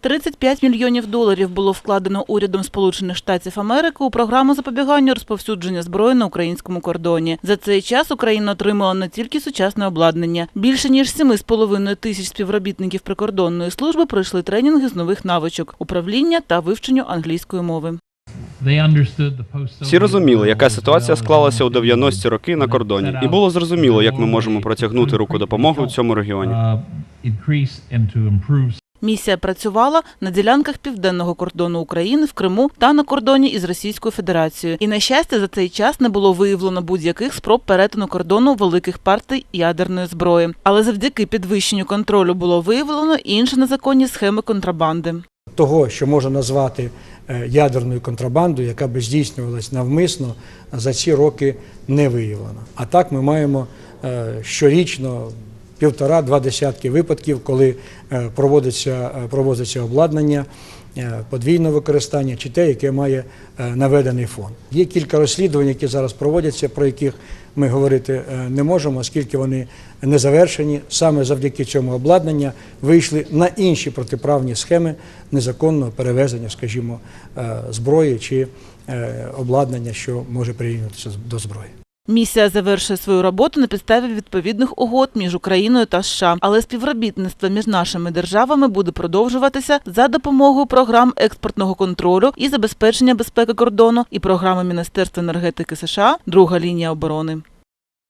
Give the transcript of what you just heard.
35 мільйонів доларів було вкладено урядом Сполучених Штатів Америки у програму запобігання розповсюдження зброї на українському кордоні. За цей час Україна отримала не тільки сучасне обладнання. Більше ніж 7,5 тисяч співробітників прикордонної служби пройшли тренінги з нових навичок управління та вивченню англійської мови. Всі розуміли, яка ситуація склалася у 90-ті роки на кордоні, і було зрозуміло, як ми можемо протягнути руку допомоги у цьому регіоні. Місія працювала на ділянках південного кордону України в Криму та на кордоні із Російською Федерацією. І на щастя, за цей час не було виявлено будь-яких спроб перетину кордону великих партій ядерної зброї. Але завдяки підвищенню контролю було виявлено інші незаконні схеми контрабанди. того, що можна назвати е, ядерною контрабандою, яка би здійснювалась навмисно, за ці роки не виявлено. А так ми маємо е, щорічно півтора-два десятки випадків, коли е, проводиться, е, проводиться обладнання е, подвійного використання чи те, яке має наведений фон. Є кілька розслідувань, які зараз проводяться, про яких ми говорити не можемо, оскільки вони не завершені. Саме завдяки цьому обладнання вийшли на інші протиправні схеми незаконного перевезення, скажімо, зброї чи обладнання, що може прирівнюватися до зброї. Місія завершує свою роботу на підставі відповідних угод між Україною та США, але співробітництво між нашими державами буде продовжуватися за допомогою програм експортного контролю і забезпечення безпеки кордону і програми Міністерства енергетики США Друга лінія оборони.